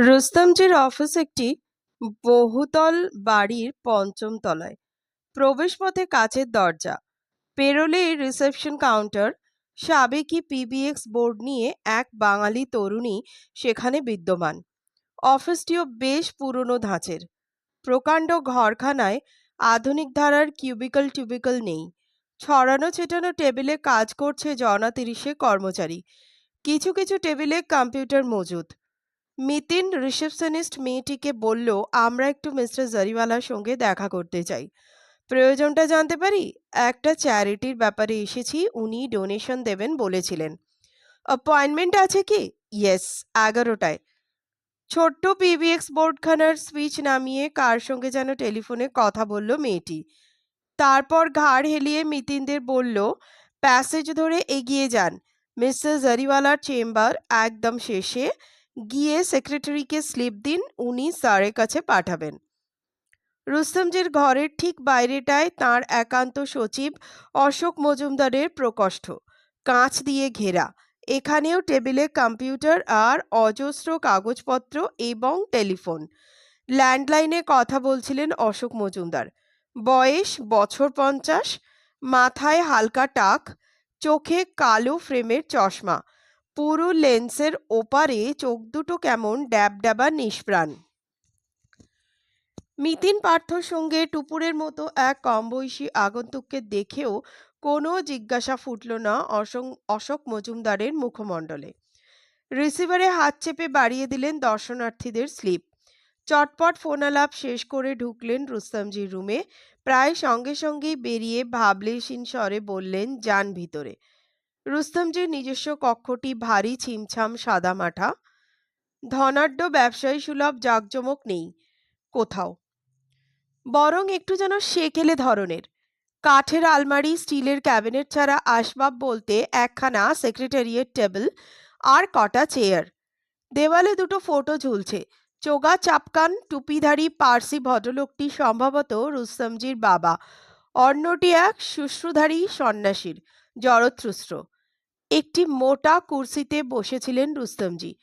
রুস্তমজির office একটি বহুতল বাড়ির পঞ্চম তলায়। প্রবেশপথে কাচের দরজা পেরোলেই রিসেপশন কাউন্টার সাবেকি পিবিএক্স বোর্ড নিয়ে এক বাঙালি তরুণী সেখানে বিদ্যমান। অফিসটিও বেশ পুরনো ধাঁচের। প্রকাণ্ড ঘরখানায় আধুনিক ধারার কিউবিকল টিউবিকল নেই। ছড়ানো ছেটানো টেবিলে কাজ করছে জনা তিরিশে কর্মচারী। কিছু কিছু টেবিলে কম্পিউটার মজুদ। মিতিন রিসেপশনিস্ট মেয়েটিকে বলল, আমরা একটু মিস্টার জারিওয়ালার সঙ্গে দেখা করতে চাই। প্রয়োজনটা জানতে পারি? একটা চ্যারিটির ব্যাপারে এসেছি, উনি ডোনেশন দেবেন বলেছিলেন। অ্যাপয়েন্টমেন্ট আছে কি? ইয়েস, এগারোটায়। ছোট্ট পিবিএক্স বোর্ডখানার সুইচ নামিয়ে কার সঙ্গে যেন টেলিফোনে কথা বলল মেয়েটি। তারপর ঘাড় হেলিয়ে মিতিনদের বলল, প্যাসেজ ধরে এগিয়ে যান। মিস্টার জারিওয়ালার চেম্বার একদম শেষে। গিয়ে সেক্রেটারিকে স্লিপ দিন, উনি স্যারের কাছে পাঠাবেন। রুস্তমজির ঘরের ঠিক বাইরেটায় তার একান্ত সচিব অশোক মজুমদারের প্রকোষ্ঠ। কাঁচ দিয়ে ঘেরা। এখানেও টেবিলে কম্পিউটার আর অজস্র কাগজপত্র এবং টেলিফোন। ল্যান্ডলাইনে কথা বলছিলেন অশোক মজুমদার। বয়স বছর পঞ্চাশ, মাথায় হালকা টাক, চোখে কালো ফ্রেমের চশমা। পুরো লেন্সের ওপারে চোখ দুটো কেমন ড্যাব ড্যাবা নিষ্প্রাণ। মিতিন পার্থর সঙ্গে টুপুরের মতো এক কম বয়সী আগন্তুককে দেখেও কোনো জিজ্ঞাসা ফুটল না অশোক মজুমদারের মুখমণ্ডলে। রিসিভারে হাত চেপে বাড়িয়ে দিলেন দর্শনার্থীদের স্লিপ। চটপট ফোনালাপ শেষ করে ঢুকলেন রুস্তমজির রুমে। প্রায় সঙ্গে সঙ্গেই বেরিয়ে ভাবলেশীন স্বরে বললেন, যান ভিতরে। রুস্তমজির নিজস্ব কক্ষটি ভারী ছিমছাম সাদামাটা ধনাঢ্য ব্যবসায়ী সুলভ জাঁকজমক নেই, কোথাও। বরং একটু যেন সেকেলে ধরনের। কাঠের আলমারি, স্টিলের ক্যাবিনেট ছাড়া আসবাব বলতে একখানা সেক্রেটারিয়েট টেবিল আর কটা চেয়ার। দেওয়ালে দুটো ফটো ঝুলছে। চোগা চাপকান, টুপিধারী পার্সি ভদ্রলোকটি সম্ভবত রুস্তমজির বাবা। অন্যটি এক শুশ্রুধারী সন্ন্যাসীর জড়ত্রুস্র একটি মোটা কুর্সিতে বসেছিলেন রুস্তমজি।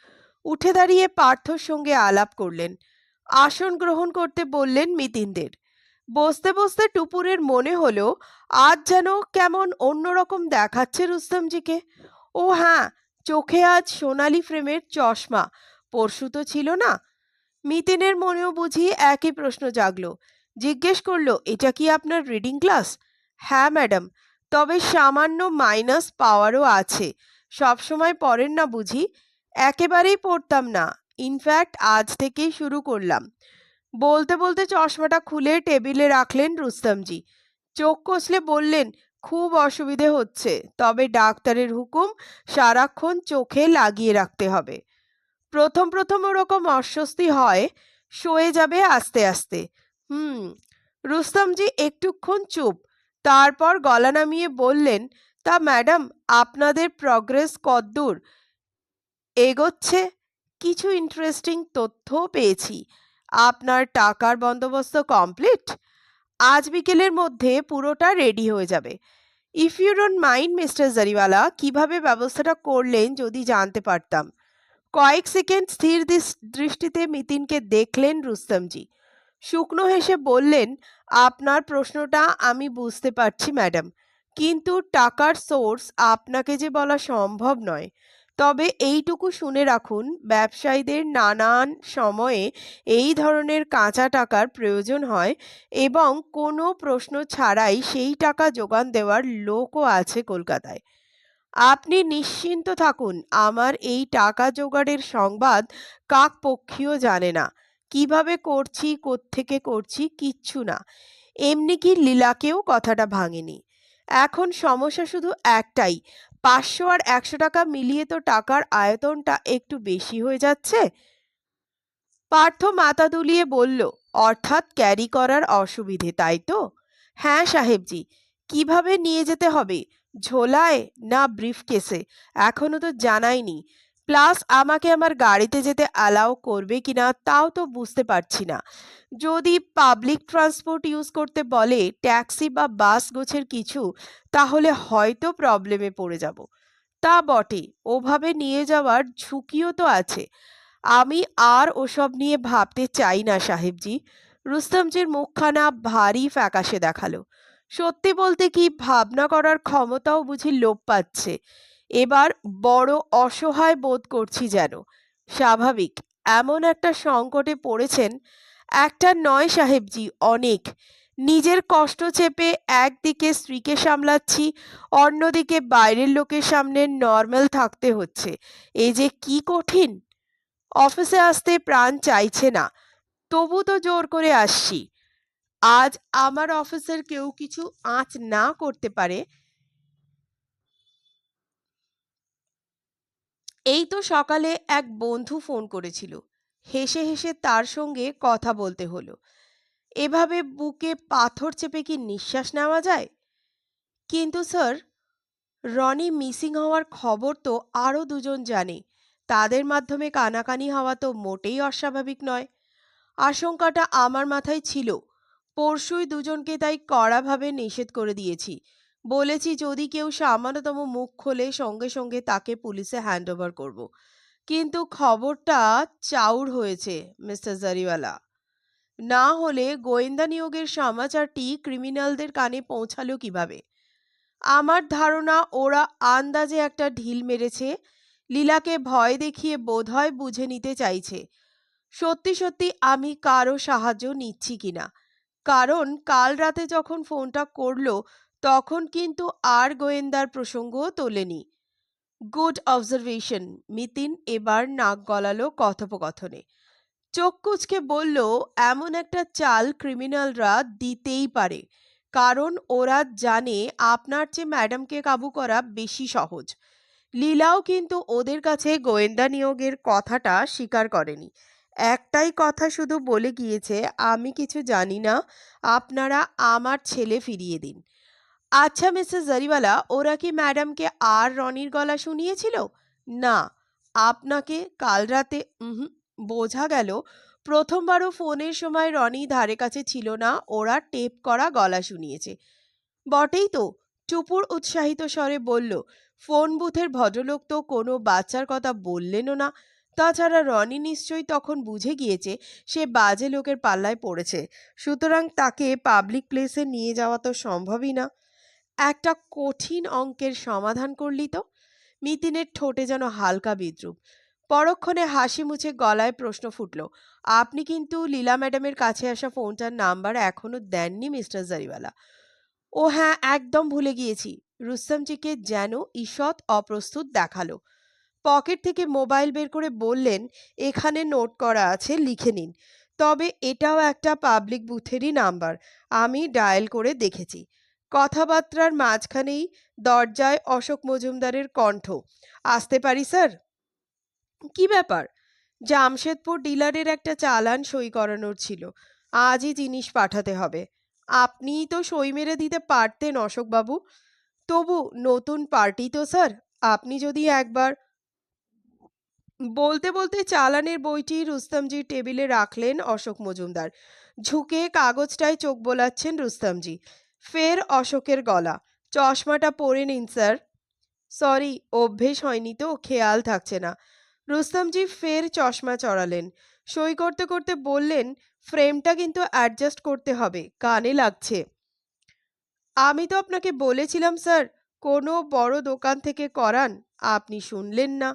উঠে দাঁড়িয়ে পার্থর সঙ্গে আলাপ করলেন। আসন গ্রহণ করতে বললেন মিতিনদের। বসতে বসতে টুপুরের মনে হলো, আজ যেন কেমন অন্যরকম দেখাচ্ছে রুস্তমজিকে। ও হ্যাঁ চোখে আজ সোনালি ফ্রেমের চশমা, পরশু তো ছিল না। মিতিনের মনেও বুঝি একই প্রশ্ন জাগলো। জিজ্ঞেস করল, এটা কি আপনার রিডিং ক্লাস? হ্যাঁ ম্যাডাম। তবে সামান্য মাইনাস পাওয়ারও আছে। সবসময় পড়েন না বুঝি? একেবারেই পড়তাম না। ইনফ্যাক্ট আজ থেকেই শুরু করলাম। বলতে বলতে চশমাটা খুলে টেবিলে রাখলেন রুস্তমজি। চোখ কষলে বললেন, খুব অসুবিধে হচ্ছে। তবে ডাক্তারের হুকুম, সারাক্ষণ চোখে লাগিয়ে রাখতে হবে। প্রথম প্রথম ওরকম অস্বস্তি হয় সয়ে যাবে আস্তে আস্তে। হুম। রুস্তমজি, একটুক্ষণ চুপ। তারপর গলা নামিয়ে বললেন, তা ম্যাডাম, আপনাদের প্রগ্রেস কদ্দূর এগোচ্ছে। কিছু ইন্টারেস্টিং তথ্য পেয়েছি। আপনার টাকার বন্দোবস্ত কমপ্লিট আজ বিকেলের মধ্যে পুরোটা রেডি হয়ে যাবে। If you don't mind mister Zariwala কীভাবে ব্যবস্থাটা করলেন যদি জানতে পারতাম? কয়েক সেকেন্ড স্থির দৃষ্টিতে মিতিনকে দেখলেন রুস্তমজি। শুকনো হেসে বললেন আপনার প্রশ্নটা আমি বুঝতে পারছি, ম্যাডাম। কিন্তু টাকার সোর্স আপনাকে যে বলা সম্ভব নয়। তবে এইটুকু শুনে রাখুন, ব্যবসায়ীদের নানান সময়ে এই ধরনের কাঁচা টাকার প্রয়োজন হয় এবং কোনো প্রশ্ন ছাড়াই সেই টাকা যোগান দেওয়ার লোকও আছে কলকাতায়। আপনি নিশ্চিন্ত থাকুন, আমার এই টাকা জোগাড়ের সংবাদ কাকপক্ষীয় জানে না। কীভাবে করছি, কোত্থেকে করছি কিচ্ছু না। এমনি কি লীলাকেও কথাটা ভাঙেনি। এখন সমস্যা শুধু একটাই, পাঁচশো আর একশো টাকা মিলিয়ে তো টাকার আয়তনটা একটু বেশি হয়ে যাচ্ছে। পার্থ মাথা দুলিয়ে বলল, অর্থাৎ ক্যারি করার অসুবিধে, তাই তো? হ্যাঁ সাহেবজি, কীভাবে নিয়ে যেতে হবে? ঝোলায় না ব্রিফ কেসে এখনও তো জানাইনি। প্লাস আমাকে আমার গাড়িতে যেতে অ্যালাউ করবে কিনা তাও তো বুঝতে পারছি না। যদি পাবলিক ট্রান্সপোর্ট ইউজ করতে বলে ট্যাক্সি বা বাস গোছের কিছু, তাহলে হয়তো প্রবলেমে পড়ে যাব। তা বটে ওভাবে নিয়ে যাওয়ার ঝুঁকিও তো আছে। আমি আর ওসব নিয়ে ভাবতে চাই না, সাহেবজি। রুস্তমজির মুখখানা ভারী ফ্যাকাশে দেখাল। সত্যি বলতে কি ভাবনা করার ক্ষমতাও বুঝি লোপ পাচ্ছে। এবার বড় অসহায় বোধ করছি যেন। স্বাভাবিক, এমন একটা সংকটে পড়েছেন একটা নয় সাহেবজি, অনেক। নিজের কষ্ট চেপে একদিকে স্ত্রীকে সামলাচ্ছি, অন্যদিকে বাইরের লোকের সামনে নর্মাল থাকতে হচ্ছে। এই যে কি কঠিন! অফিসে আসতে প্রাণ চাইছে না, তবু তো জোর করে আসছি। আজ আমার অফিসের কেউ কিছু আঁচ না করতে পারে এই তো সকালে এক বন্ধু ফোন করেছিল। হেসে হেসে তার সঙ্গে কথা বলতে হলো। এভাবে বুকে পাথর চেপে কি নিঃশ্বাস নেওয়া যায়? কিন্তু স্যার, রনি মিসিং হওয়ার খবর তো আরও দুজন জানে। তাদের মাধ্যমে কানাকানি হওয়া তো মোটেই অস্বাভাবিক নয়। আশঙ্কাটা আমার মাথায় ছিল। পরশুই দুজনকে তাই কড়াভাবে নিষেধ করে দিয়েছি। বলেছি যদি কেউ সামান্যতম মুখ খোলে, সঙ্গে সঙ্গে তাকে পুলিশে হ্যান্ড ওভার করব। কিন্তু খবরটা চাউর হয়েছে, মিস্টার জারিওয়ালা। না হলে গোয়েন্দা নিয়োগের সমাচারটি ক্রিমিনালদের কানে পৌঁছালো কীভাবে? আমার ধারণা, ওরা আন্দাজে একটা ঢিল মেরেছে। লীলাকে ভয় দেখিয়ে বোধহয় বুঝে নিতে চাইছে। সত্যি সত্যি আমি কারও সাহায্য নিচ্ছি কিনা? কারণ কাল রাতে যখন ফোনটা করল তখন কিন্তু আর গোয়েন্দার প্রসঙ্গও তোলেনি। গুড অবজারভেশন, মিতিন এবার নাক গলালো কথোপকথনে। চোখ কুচকে বলল, এমন একটা চাল ক্রিমিনালরা দিতেই পারে, কারণ ওরা জানে আপনার চেয়ে ম্যাডামকে কাবু করা বেশি সহজ। লীলাও কিন্তু ওদের কাছে গোয়েন্দা নিয়োগের কথাটা স্বীকার করেনি। একটাই কথা শুধু বলে গিয়েছে, আমি কিছু জানি না, আপনারা আমার ছেলে ফিরিয়ে দিন। আচ্ছা মিসেস জারিওয়ালা, ওরা কি ম্যাডামকে আর রনির গলা শুনিয়েছিল? না। আপনাকে কাল রাতে বোঝা গেল, প্রথমবারও ফোনের সময় রনি ধারে কাছে ছিল না, ওরা টেপ করা গলা শুনিয়েছে। বটেই তো। টুপুর উৎসাহিত স্বরে বলল, ফোন বুথের ভদ্রলোক তো কোনো বাচ্চার কথা বললেনও না। তাছাড়া রনি নিশ্চয়ই তখন বুঝে গিয়েছে, সে বাজে লোকের পাল্লায় পড়েছে। সুতরাং তাকে পাবলিক প্লেসে নিয়ে যাওয়া তো সম্ভবই না। একটা কঠিন অঙ্কের সমাধান করলি তো। মিতিনের ঠোঁটে যেন হালকা বিদ্রুপ। পরক্ষণে হাসি মুছে গলায় প্রশ্ন ফুটল, আপনি কিন্তু লীলা ম্যাডামের কাছে আসা ফোনটার নাম্বার এখনও দেননি, মিস্টার জারিওয়ালা? ও হ্যাঁ একদম ভুলে গিয়েছি। রুস্তমজিকে যেন ঈষৎ অপ্রস্তুত দেখাল। পকেট থেকে মোবাইল বের করে বললেন, এখানে নোট করা আছে, লিখে নিন। তবে এটাও একটা পাবলিক বুথেরই নাম্বার। আমি ডায়াল করে দেখেছি। কথাবার্তার মাঝখানেই দরজায় অশোক মজুমদারের কণ্ঠ। আসতে পারি, স্যার? কি ব্যাপার? জামশেদপুর ডিলারের একটা চালান সই করানোর ছিল। আজই জিনিস পাঠাতে হবে। আপনিই তো সই মেরে দিতে পারতেন অশোকবাবু। তবু নতুন পার্টি তো, স্যার। আপনি যদি একবার বলতে বলতে চালানের বইটি রুস্তমজির টেবিলে রাখলেন অশোক মজুমদার। ঝুঁকে কাগজটায় চোখ বোলাচ্ছেন রুস্তমজি। ফের অশোকের গলা। চশমাটা পরে নিন, স্যার। সরি, অভ্যেস হয়নি তো, খেয়াল থাকছে না। রুস্তমজি ফের চশমা চড়ালেন। সই করতে করতে বললেন, ফ্রেমটা কিন্তু অ্যাডজাস্ট করতে হবে, কানে লাগছে। আমি তো আপনাকে বলেছিলাম, স্যার, কোনো বড় দোকান থেকে করান, আপনি শুনলেন না।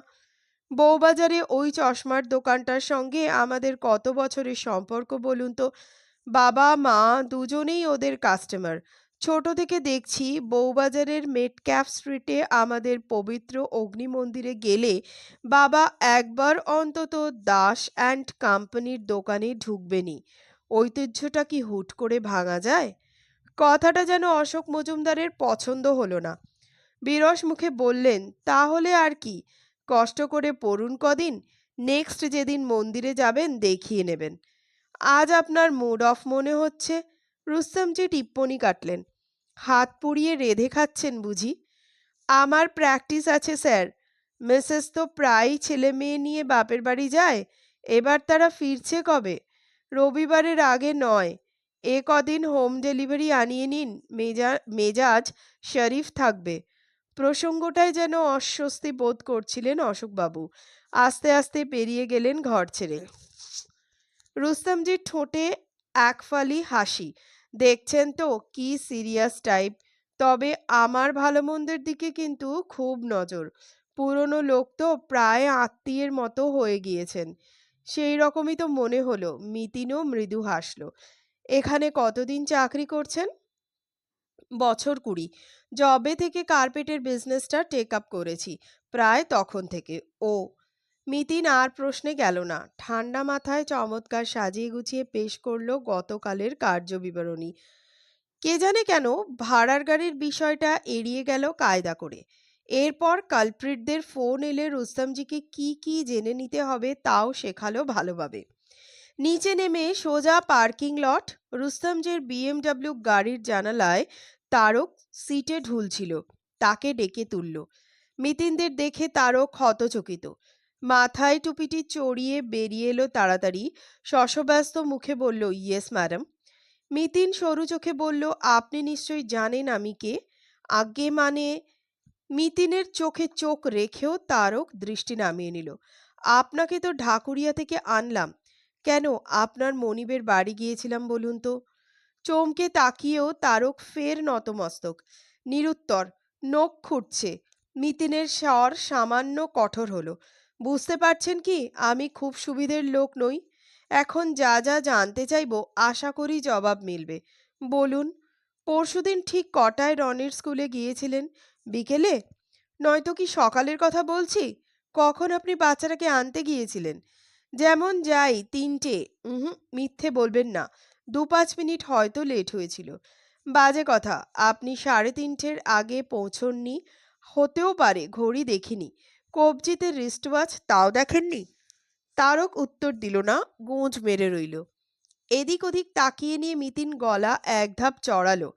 বউবাজারে ওই চশমার দোকানটার সঙ্গে আমাদের কত বছরের সম্পর্ক বলুন তো বাবা, মা দুজনেই ওদের কাস্টমার ছোট থেকে দেখছি বউবাজারের মেটক্যাপ স্ট্রিটে আমাদের পবিত্র অগ্নি মন্দিরে গেলে বাবা একবার অন্তত দাস অ্যান্ড কোম্পানির দোকানে ঢুকবেনই। ঐতিহ্যটা কি হুট করে ভাঙা যায়? কথাটা যেন অশোক মজুমদারের পছন্দ হলো না। বিরস মুখে বললেন, তাহলে আর কি? কষ্ট করে পড়ুন কদিন নেক্সট যেদিন মন্দিরে যাবেন দেখিয়ে নেবেন। আজ আপনার মুড অফ মনে হচ্ছে। রুস্তমজি টিপ্পনি কাটলেন। হাত পুড়িয়ে রেধে খাচ্ছেন বুঝি। আমার প্র্যাকটিস আছে, স্যার। মিসেস তো প্রায়ই ছেলে মেয়ে নিয়ে বাপের বাড়ি যায়। এবার তারা ফিরছে কবে? রবিবারের আগে নয়। এ কদিন হোম ডেলিভারি আনিয়ে নিন। মেজা, মেজাজ শরীফ থাকবে। প্রসঙ্গটায় যেন অস্বস্তি বোধ করছিলেন অশোকবাবু। আস্তে আস্তে পেরিয়ে গেলেন ঘর ছেড়ে। রুস্তমজির ঠোঁটে একফালি হাসি। দেখছেন তো, কি সিরিয়াস টাইপ তবে আমার ভালো মন্দের দিকে কিন্তু খুব নজর। পুরনো লোক তো প্রায় আত্মীয়ের মতো হয়ে গিয়েছেন। সেই রকমই তো মনে হলো, মিতিনও মৃদু হাসলো। এখানে কতদিন চাকরি করছেন? বছর কুড়ি। জবে থেকে কার্পেটের বিজনেসটা টেক আপ করেছি, প্রায় তখন থেকে। ও মিতিন আর প্রশ্নে গেল না। ঠান্ডা মাথায় চমৎকার সাজিয়ে গুছিয়ে পেশ করল গতকালের কার্যবিবরণী। কে জানে কেন ভাড়ার গাড়ির বিষয়টা এড়িয়ে গেল কায়দা করে। এরপর কালপ্রিটদের ফোন এলে রুস্তমজিকে কি কি জেনে নিতে হবে তাও শেখালো ভালোভাবে। নিচে নেমে সোজা পার্কিং লট, রুস্তমজের বিএমডব্লিউ গাড়ির জানালায় তারক সিটে ঢুলছিল, তাকে ডেকে তুলল। মিতিনদের দেখে তারক হতচকিত। মাথায় টুপিটি চড়িয়ে বেরিয়ে এলো তাড়াতাড়ি। শশব্যস্ত মুখে বলল, ইয়েস, ম্যাডাম। মিতিন সরু চোখে বলল, আপনি নিশ্চয়ই জানেন আমি কে? আগে মানে মিতিনের চোখে চোখ রেখেও তারক দৃষ্টি নামিয়ে নিল। আপনাকে তো ঢাকুরিয়া থেকে আনলাম। কেন, আপনার মনিবের বাড়ি গিয়েছিলাম বলুন তো? চমকে তাকিয়েও তারক ফের নতমস্তক। নিরুত্তর, নখ খুঁটছে মিতিনের স্বর সামান্য কঠোর হলো। বুঝতে পারছেন কি? আমি খুব সুবিধের লোক নই। এখন যা যা জানতে চাইব আশা করি জবাব মিলবে। বলুন, পরশুদিন ঠিক কটায় রনির স্কুলে গিয়েছিলেন? বিকেলে? নয়তো কি সকালের কথা বলছি? কখন আপনি বাচ্চাটাকে আনতে গিয়েছিলেন? যেমন যাই, তিনটে। হুম মিথ্যে বলবেন না। দু পাঁচ মিনিট হয়তো লেট হয়েছিল। বাজে কথা, আপনি সাড়ে তিনটের আগে পৌঁছননি। হতেও পারে, ঘড়ি দেখিনি। কবজিতে রিস্টওয়াচ তাও দেখেননি? তারক উত্তর দিল না, গোঁজ মেরে রইল। এদিক ওদিক তাকিয়ে নিয়ে মিতিন গলা এক ধাপ চড়ালো।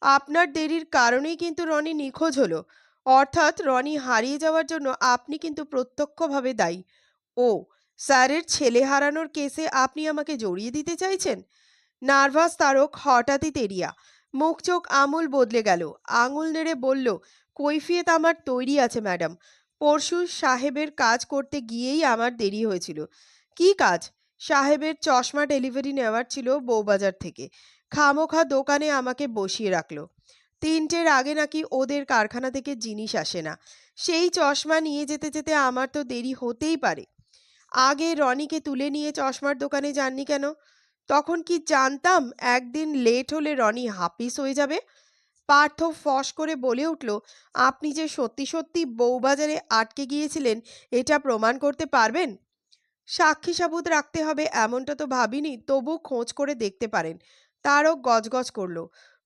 আপনার দেরির কারণেই কিন্তু রনি নিখোঁজ হলো। অর্থাৎ রনি হারিয়ে যাওয়ার জন্য আপনি কিন্তু প্রত্যক্ষভাবে দায়ী। ও, স্যারের ছেলে হারানোর কেসে আপনি আমাকে জড়িয়ে দিতে চাইছেন? নার্ভাস তারক হঠাৎই তেরিয়া মুখ চোখ আমূল বদলে গেল, আঙুল নেড়ে বলল, কৈফিয়ত আমার তৈরি আছে, ম্যাডাম। পরশু সাহেবের কাজ করতে গিয়েই আমার দেরি হয়েছিল। কি কাজ? সাহেবের চশমা ডেলিভারি নেওয়ার ছিল বউবাজার থেকে। খামোখা দোকানে আমাকে বসিয়ে রাখল। তিনটের আগে নাকি ওদের কারখানা থেকে জিনিস আসে না। সেই চশমা নিয়ে যেতে যেতে আমার তো দেরি হতেই পারে। আগে রনিকে তুলে নিয়ে চশমার দোকানে যাননি কেন? তখন কি জানতাম একদিন লেট হলে রনি হাপিস হয়ে যাবে? পার্থ ফস করে বলে উঠল, আপনি যে সত্যি সত্যি বউবাজারে আটকে গিয়েছিলেন, এটা প্রমাণ করতে পারবেন? সাক্ষী সাবুত রাখতে হবে এমনটা তো ভাবিনি তবু খোঁজ করে দেখতে পারেন। তারও গজগজ করল,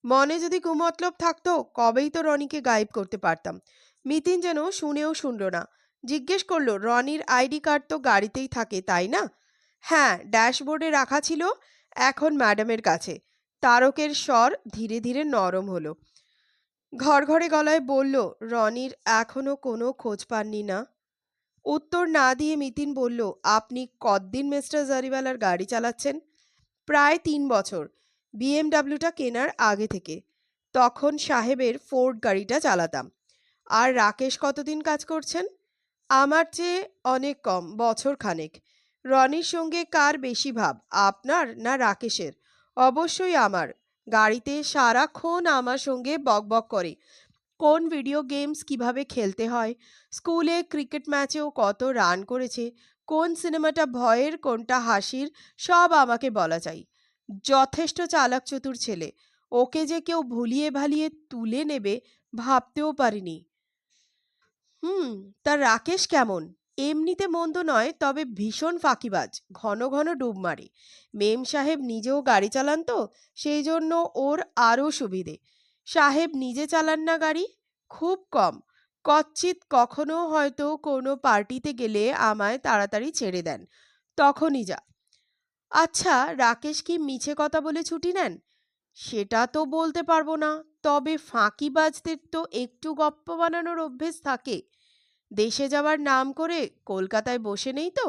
মনে যদি কুমতলব থাকতো, কবেই তো রনিকে গায়েব করতে পারতাম। মিতিন যেন শুনেও শুনল না, জিজ্ঞেস করল, রনির আইডি কার্ড তো গাড়িতেই থাকে, তাই না? হ্যাঁ ড্যাশবোর্ডে রাখা ছিল, এখন ম্যাডামের কাছে। তারকের স্বর ধীরে ধীরে নরম হলো। ঘর ঘরে গলায় বলল, রনির এখনও কোনো খোঁজ পাননি না? উত্তর না দিয়ে মিতিন বলল, আপনি কতদিন মিস্টার জারিওয়ালার গাড়ি চালাচ্ছেন? প্রায় তিন বছর। বিএমডাব্লিউটা কেনার আগে থেকে। তখন সাহেবের ফোর্ড গাড়িটা চালাতাম। আর রাকেশ কতদিন কাজ করছেন? আমার চেয়ে অনেক কম, বছর খানেক। রনির সঙ্গে কার বেশি ভাব, আপনার না রাকেশের? অবশ্যই আমার। গাড়িতে সারাক্ষণ আমার সঙ্গে বকবক করে। কোন ভিডিও গেমস কীভাবে খেলতে হয়? স্কুলে ক্রিকেট ম্যাচেও কত রান করেছে? কোন সিনেমাটা ভয়ের, কোনটা হাসির, সব আমাকে বলা চাই। যথেষ্ট চালাক চতুর ছেলে। ওকে যে কেউ ভুলিয়ে ভালিয়ে তুলে নেবে ভাবতেও পারিনি। হুম, তা রাকেশ কেমন? এমনিতে মন্দ নয়, তবে ভীষণ ফাঁকিবাজ, ঘন ঘন ডুব মারে। মেম সাহেব নিজেও গাড়ি চালান তো, সেই জন্য ওর আরও সুবিধে। সাহেব নিজে চালান না গাড়ি? খুব কম। কচ্ছিত কখনো হয়তো কোনো পার্টিতে গেলে আমায় তাড়াতাড়ি ছেড়ে দেন। তখনই যা। আচ্ছা রাকেশ কি মিছে কথা বলে ছুটি নেন? সেটা তো বলতে পারব না, তবে ফাঁকিবাজদের তো একটু গপ্প বানানোর অভ্যেস থাকে। দেশে যাওয়ার নাম করে কলকাতায় বসে নেই তো?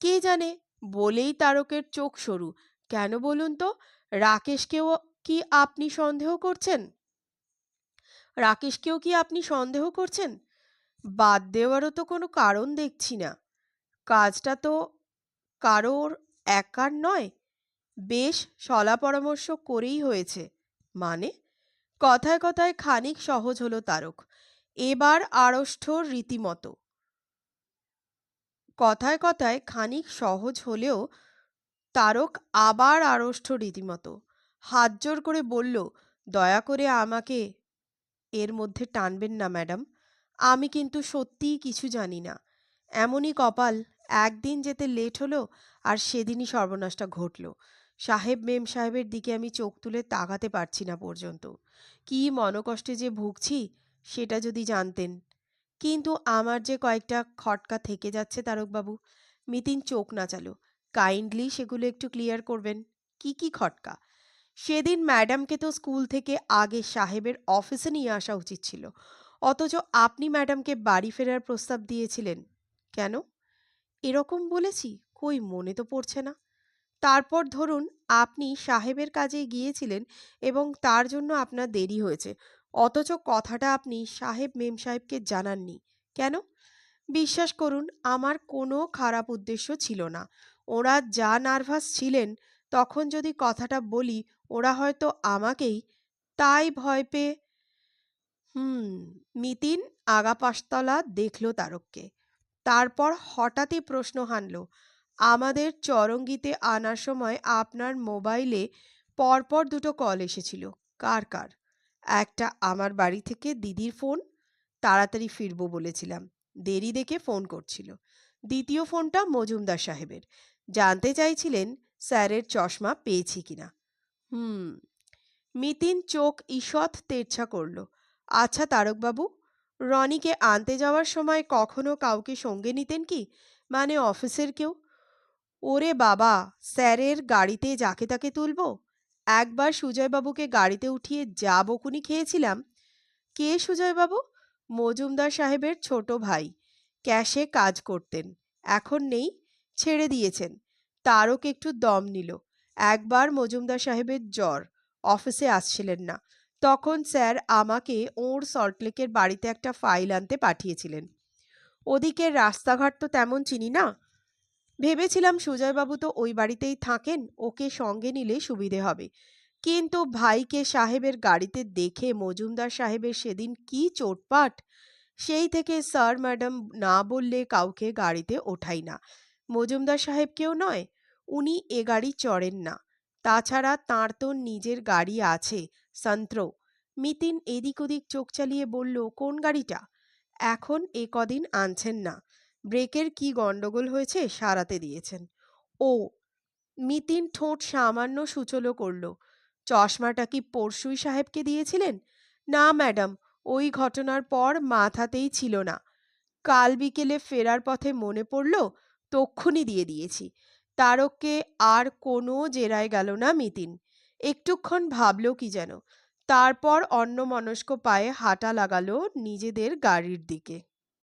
কে জানে? বলেই তারকের চোখ সরু। কেন বলুন তো? রাকেশকেও কি আপনি সন্দেহ করছেন? রাকেশকেও কি আপনি সন্দেহ করছেন? বাদ দেওয়ারও তো কোনো কারণ দেখছি না। কাজটা তো কারোর একার নয়, বেশ সলা পরামর্শ করেই হয়েছে। মানে? কথায় কথায় খানিক সহজ হলো তারক। এবার আড়ষ্ঠ রীতিমতো। কথায় কথায় খানিক সহজ হলেও তারক আবার আড়ষ্ঠ রীতিমতো। হাত জোর করে বলল, দয়া করে আমাকে এর মধ্যে টানবেন না, ম্যাডাম। আমি কিন্তু সত্যিই কিছু জানি না। এমনই কপাল, একদিন যেতে লেট হলো আর সেদিনই সর্বনাশটা ঘটল। সাহেব মেম সাহেবের দিকে আমি চোখ তুলে তাকাতে পারছি না পর্যন্ত। কি মনকষ্টে যে ভুগছি সেটা যদি জানতেন। কিন্তু আমার যে কয়েকটা খটকা থেকে যাচ্ছে তারকবাবু, মিতিন চোখ না নাচালো। কাইন্ডলি সেগুলো একটু ক্লিয়ার করবেন। কি কি খটকা? সেদিন ম্যাডামকে তো স্কুল থেকে আগে সাহেবের অফিসে নিয়ে আসা উচিত ছিল। অথচ আপনি ম্যাডামকে বাড়ি ফেরার প্রস্তাব দিয়েছিলেন। কেন? এরকম বলেছি? কই, মনে তো পড়ছে না। তারপর ধরুন, আপনি সাহেবের কাজে গিয়েছিলেন এবং তার জন্য আপনার দেরি হয়েছে। অথচ কথাটা আপনি সাহেব মেম সাহেবকে জানাননি। কেন? বিশ্বাস করুন, আমার কোনো খারাপ উদ্দেশ্য ছিল না। ওরা যা নার্ভাস ছিলেন, তখন যদি কথাটা বলি, ওরা হয়তো আমাকেই তাই ভয় পেয়ে হুম, মিতিন আগা পাশতলা দেখল তারককে। তারপর হঠাৎই প্রশ্ন হানল, আমাদের চরঙ্গিতে আনার সময় আপনার মোবাইলে পরপর দুটো কল এসেছিল। কার কার? একটা আমার বাড়ি থেকে দিদির ফোন তাড়াতাড়ি ফিরবো বলেছিলাম। দেরি দেখে ফোন করছিল। দ্বিতীয় ফোনটা মজুমদার সাহেবের। জানতে চাইছিলেন স্যারের চশমা পেয়েছি কিনা। হুম, মিতিন চোখ ঈষৎ তেরছা করল। আচ্ছা তারকবাবু, রনিকে আনতে যাওয়ার সময় কখনো কাউকে সঙ্গে নিতেন কি? মানে অফিসের কেউ? ওরে বাবা, স্যারের গাড়িতে যাকে তাকে তুলব? একবার সুজয়বাবুকে গাড়িতে উঠিয়ে যা বকুনি খেয়েছিলাম। কে সুজয়বাবু? মজুমদার সাহেবের ছোট ভাই। ক্যাশে কাজ করতেন। এখন নেই, ছেড়ে দিয়েছেন। তারক একটু দম নিল। একবার মজুমদার সাহেবের জ্বর। অফিসে আসছিলেন না। তখন স্যার আমাকে ওর সল্টলেকের বাড়িতে একটা ফাইল আনতে পাঠিয়েছিলেন। ওদিকের রাস্তাঘাট তো তেমন চিনি না। ভেবেছিলাম সুজয়বাবু তো ওই বাড়িতেই থাকেন, ওকে সঙ্গে নিলে সুবিধে হবে। কিন্তু ভাইকে সাহেবের গাড়িতে দেখে মজুমদার সাহেবের সেদিন কি চোটপাট! সেই থেকে স্যার, ম্যাডাম না বললে কাউকে গাড়িতে ওঠাই না। মজুমদার সাহেব কেউ নয়, উনি এ গাড়ি চড়েন না। তাছাড়া তাঁর তো নিজের গাড়ি আছে, সন্ত্র। মিতিন এদিক ওদিক চোখ চালিয়ে বলল, কোন গাড়িটা? এখন এ কদিন আনছেন না। ব্রেকের কি গন্ডগোল হয়েছে সারাতে দিয়েছেন। ও মিতিন ঠোঁট সামান্য সুচলো করল। চশমাটা কি পরশুই সাহেবকে দিয়েছিলেন? না, ম্যাডাম, ওই ঘটনার পর মাথাতেই ছিল না। কাল বিকেলে ফেরার পথে মনে পড়ল, তক্ষুনি দিয়ে দিয়েছি। তারককে আর কোনো জেরায় গেল না মিতিন একটুক্ষণ ভাবল কি যেন। তারপর অন্য মনস্ক পায়ে হাঁটা লাগালো নিজেদের গাড়ির দিকে।